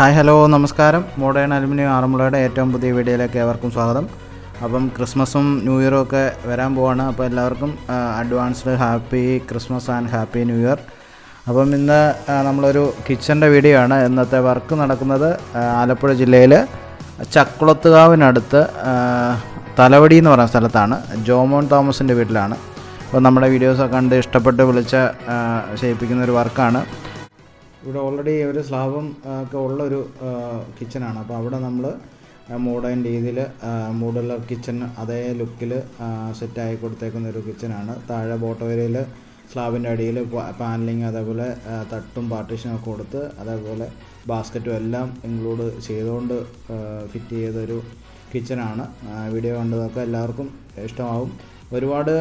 Hi hello നമസ്കാരം. Modern aluminium ആറന്മുളയുടെ ഏറ്റവും പുതിയ വീഡിയോയിലേക്ക് ഏവർക്കും സ്വാഗതം. അപ്പം ക്രിസ്മസും ന്യൂ ഇയറും ഒക്കെ വരാൻ പോവാണ്. അപ്പോൾ എല്ലാവർക്കും advanced happy Christmas and happy new year. അപ്പം ഇന്ന് നമ്മളൊരു കിച്ചന്റെ വീഡിയോ ആണ്. ഇന്നത്തെ വർക്ക് നടക്കുന്നത് ആലപ്പുഴ ജില്ലയിൽ ചക്കുളത്തുകാവിനടുത്ത് തലവടി എന്ന് പറയുന്ന സ്ഥലത്താണ്. ജോമോൻ തോമസിന്റെ വീട്ടിലാണ്. അപ്പോൾ നമ്മുടെ വീഡിയോസൊക്കെ കണ്ട് ഇഷ്ടപ്പെട്ട് വിളിച്ച ചെയ്യിപ്പിക്കുന്ന ഒരു വർക്കാണ്. ഇവിടെ ഓൾറെഡി ഒരു സ്ലാബും ഒക്കെ ഉള്ളൊരു കിച്ചണാണ് അപ്പോൾ അവിടെ നമ്മൾ മോഡേൺ രീതിയിൽ മോഡുലർ കിച്ചൺ അതേ ലുക്കിൽ സെറ്റായി കൊടുത്തേക്കുന്ന ഒരു കിച്ചണാണ് താഴെ ബോട്ടവരയിൽ സ്ലാബിന്റെ അടിയിൽ പാനലിങ് അതേപോലെ തട്ടും പാർട്ടീഷനും ഒക്കെ കൊടുത്ത് അതേപോലെ ബാസ്ക്കറ്റും എല്ലാം ഇൻക്ലൂഡ് ചെയ്തുകൊണ്ട് ഫിറ്റ് ചെയ്തൊരു കിച്ചണാണ് വീഡിയോ കണ്ടതൊക്കെ എല്ലാവർക്കും ഇഷ്ടമാവും. ഒരുപാട്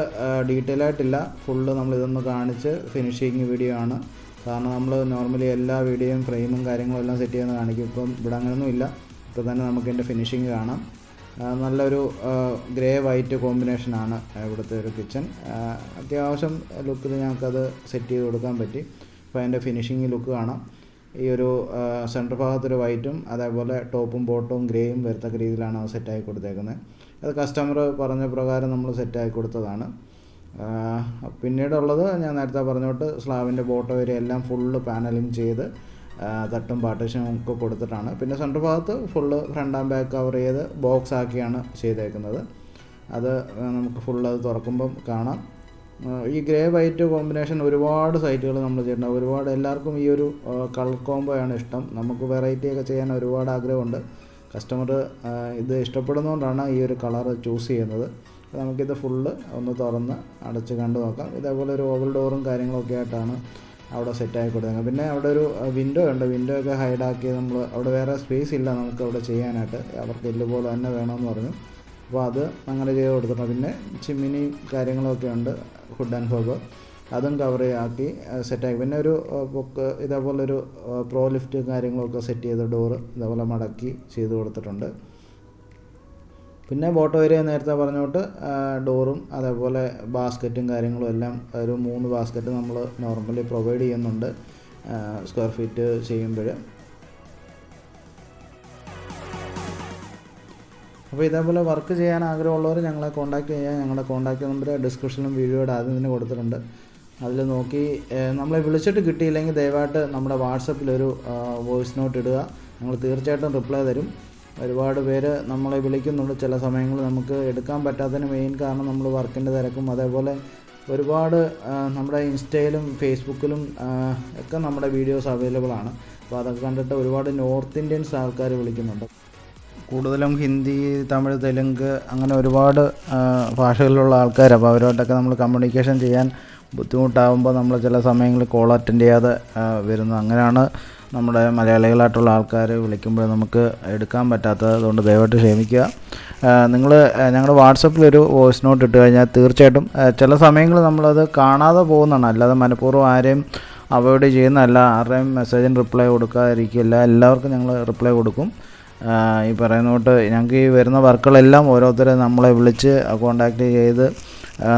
ഡീറ്റെയിൽ ആയിട്ടില്ല. ഫുള്ള് നമ്മൾ ഇതൊന്ന് കാണിച്ച് ഫിനിഷിങ് വീഡിയോ ആണ്. കാരണം നമ്മൾ നോർമലി എല്ലാ വീഡിയോയും ഫ്രെയിമും കാര്യങ്ങളും എല്ലാം സെറ്റ് ചെയ്യുന്ന കാണിക്കും. ഇപ്പം ഇവിടെ അങ്ങനെയൊന്നും ഇല്ല. ഇപ്പോൾ തന്നെ നമുക്ക് എന്റെ ഫിനിഷിങ് കാണാം. നല്ലൊരു ഗ്രേ വൈറ്റ് കോമ്പിനേഷനാണ് ഇവിടുത്തെ ഒരു കിച്ചൺ അത്യാവശ്യം ലുക്കിൽ ഞങ്ങൾക്കത് സെറ്റ് ചെയ്ത് കൊടുക്കാൻ പറ്റി. അപ്പോൾ അതിന്റെ ഫിനിഷിങ് ലുക്ക് കാണാം. ഈ ഒരു സെന്റർ ഭാഗത്തൊരു വൈറ്റും അതേപോലെ ടോപ്പും ബോട്ടവും ഗ്രേയും വരത്തക്ക രീതിയിലാണ് സെറ്റാക്കി കൊടുത്തേക്കുന്നത്. അത് കസ്റ്റമർ പറഞ്ഞ പ്രകാരം നമ്മൾ സെറ്റാക്കി കൊടുത്തതാണ്. പിന്നീടുള്ളത് ഞാൻ നേരത്തെ പറഞ്ഞോട്ട് സ്ലാബിന്റെ ബോട്ട് വരെ എല്ലാം ഫുള്ള് പാനലിങ് ചെയ്ത് തട്ടും പാർട്ടീഷനും ഒക്കെ കൊടുത്തിട്ടാണ്. പിന്നെ സെന്റർ ഭാഗത്ത് full front and back cover ചെയ്ത് ബോക്സ് ആക്കിയാണ് ചെയ്തേക്കുന്നത്. അത് നമുക്ക് ഫുള്ള് അത് തുറക്കുമ്പം കാണാം. ഈ ഗ്രേ വൈറ്റ് കോമ്പിനേഷൻ ഒരുപാട് സൈറ്റുകൾ നമ്മൾ ചെയ്തിട്ടുണ്ട്. ഒരുപാട് എല്ലാവർക്കും ഈ ഒരു കളർ കോംബോയാണ് ഇഷ്ടം. നമുക്ക് വെറൈറ്റി ഒക്കെ ചെയ്യാൻ ഒരുപാട് ആഗ്രഹമുണ്ട്. കസ്റ്റമർ ഇത് ഇഷ്ടപ്പെടുന്നതുകൊണ്ടാണ് ഈ ഒരു കളർ ചൂസ് ചെയ്യുന്നത്. നമുക്കിത് ഫുള്ള് ഒന്ന് തുറന്ന് അടച്ച് കണ്ടു നോക്കാം. ഇതേപോലെ ഒരു ഓവൽ ഡോറും കാര്യങ്ങളൊക്കെ ആയിട്ടാണ് അവിടെ സെറ്റാക്കി കൊടുക്കുന്നത്. പിന്നെ അവിടെ ഒരു വിൻഡോ ഉണ്ട്. വിൻഡോ ഒക്കെ ഹൈഡാക്കി നമ്മൾ അവിടെ വേറെ സ്പേസ് ഇല്ല നമുക്ക് അവിടെ ചെയ്യാനായിട്ട്. അവർക്ക് ഇല്ലുപോലെ പോലെ തന്നെ വേണമെന്ന് പറഞ്ഞു. അപ്പോൾ അത് അങ്ങനെ ചെയ്ത് കൊടുത്തിട്ടുണ്ട്. പിന്നെ ചിമ്മിനി കാര്യങ്ങളൊക്കെ ഉണ്ട് ഫുഡ് ആൻഡ് ഹോബ് അതും കവർ ആക്കി സെറ്റാക്കി പിന്നെ ഒരു ബുക്ക് ഇതേപോലെ ഒരു പ്രോ ലിഫ്റ്റ് കാര്യങ്ങളൊക്കെ സെറ്റ് ചെയ്ത ഡോറ് ഇതേപോലെ മടക്കി ചെയ്ത് കൊടുത്തിട്ടുണ്ട്. പിന്നെ ബോട്ടോ ഏരിയ നേരത്തെ പറഞ്ഞോട്ട് ഡോറും അതേപോലെ ബാസ്ക്കറ്റും കാര്യങ്ങളും എല്ലാം ഒരു മൂന്ന് ബാസ്ക്കറ്റ് നമ്മൾ നോർമലി പ്രൊവൈഡ് ചെയ്യുന്നുണ്ട് സ്ക്വയർ ഫീറ്റ് ചെയ്യുമ്പോൾ. അപ്പോൾ ഇതേപോലെ വർക്ക് ചെയ്യാൻ ആഗ്രഹമുള്ളവർ ഞങ്ങളെ കോൺടാക്ട് ചെയ്യാൻ ഞങ്ങളുടെ കോൺടാക്റ്റ് നമ്പർ ഡിസ്ക്രിപ്ഷനിലും വീഡിയോയുടെ ആദ്യം തന്നെ കൊടുത്തിട്ടുണ്ട്. അതിൽ നോക്കി നമ്മളെ വിളിച്ചിട്ട് കിട്ടിയില്ലെങ്കിൽ ദയവായിട്ട് നമ്മുടെ വാട്സപ്പിലൊരു വോയിസ് നോട്ട് ഇടുക. ഞങ്ങൾ തീർച്ചയായിട്ടും റിപ്ലൈ തരും. ഒരുപാട് പേര് നമ്മളെ വിളിക്കുന്നുണ്ട്. ചില സമയങ്ങളിൽ നമുക്ക് എടുക്കാൻ പറ്റാത്തതിന് മെയിൻ കാരണം നമ്മൾ വർക്കിന്റെ തിരക്കും. അതേപോലെ ഒരുപാട് നമ്മുടെ ഇൻസ്റ്റയിലും ഫേസ്ബുക്കിലും ഒക്കെ നമ്മുടെ വീഡിയോസ് അവൈലബിൾ ആണ്. അപ്പോൾ അതൊക്കെ കണ്ടിട്ട് ഒരുപാട് നോർത്ത് ഇന്ത്യൻസ് ആൾക്കാർ വിളിക്കുന്നുണ്ട്. കൂടുതലും ഹിന്ദി തമിഴ് തെലുങ്ക് അങ്ങനെ ഒരുപാട് ഭാഷകളിലുള്ള ആൾക്കാർ അപ്പോൾ അവരോട്ടൊക്കെ നമ്മൾ കമ്മ്യൂണിക്കേഷൻ ചെയ്യാൻ ബുദ്ധിമുട്ടാകുമ്പോൾ നമ്മൾ ചില സമയങ്ങളിൽ കോൾ അറ്റൻഡ് ചെയ്യാതെ വരുന്നു അങ്ങനെയാണ് നമ്മുടെ മലയാളികളായിട്ടുള്ള ആൾക്കാർ വിളിക്കുമ്പോൾ നമുക്ക് എടുക്കാൻ പറ്റാത്തത് അതുകൊണ്ട് ദയവായിട്ട് ക്ഷമിക്കുക. നിങ്ങൾ ഞങ്ങളുടെ വാട്സപ്പിലൊരു വോയിസ് നോട്ട് ഇട്ട് കഴിഞ്ഞാൽ തീർച്ചയായിട്ടും ചില സമയങ്ങളിൽ നമ്മളത് കാണാതെ പോകുന്നതാണ്. അല്ലാതെ മനഃപൂർവം ആരെയും അവോയ്ഡ് ചെയ്യുന്നതല്ല. ആരുടെയും മെസ്സേജിന് റിപ്ലൈ കൊടുക്കാതിരിക്കില്ല. എല്ലാവർക്കും ഞങ്ങൾ റിപ്ലൈ കൊടുക്കും. ഈ പറയുന്ന തൊട്ട് ഞങ്ങൾക്ക് ഈ വരുന്ന വർക്കുകളെല്ലാം ഓരോരുത്തരെ നമ്മളെ വിളിച്ച് കോണ്ടാക്ട് ചെയ്ത്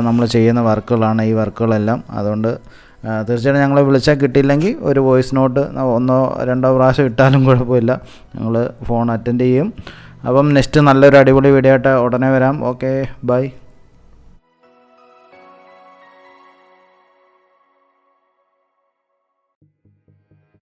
നമ്മൾ ചെയ്യുന്ന വർക്കുകളാണ് ഈ വർക്കുകളെല്ലാം. അതുകൊണ്ട് തീർച്ചയായിട്ടും ഞങ്ങളെ വിളിച്ചാൽ കിട്ടിയില്ലെങ്കിൽ ഒരു വോയിസ് നോട്ട് ഒന്നോ രണ്ടോ പ്രാവശ്യം ഇട്ടാലും കുഴപ്പമില്ല. ഞങ്ങൾ ഫോൺ അറ്റൻഡ് ചെയ്യും. അപ്പം നെക്സ്റ്റ് നല്ലൊരു അടിപൊളി വീഡിയോ ആയിട്ട് ഉടനെ വരാം. Okay bye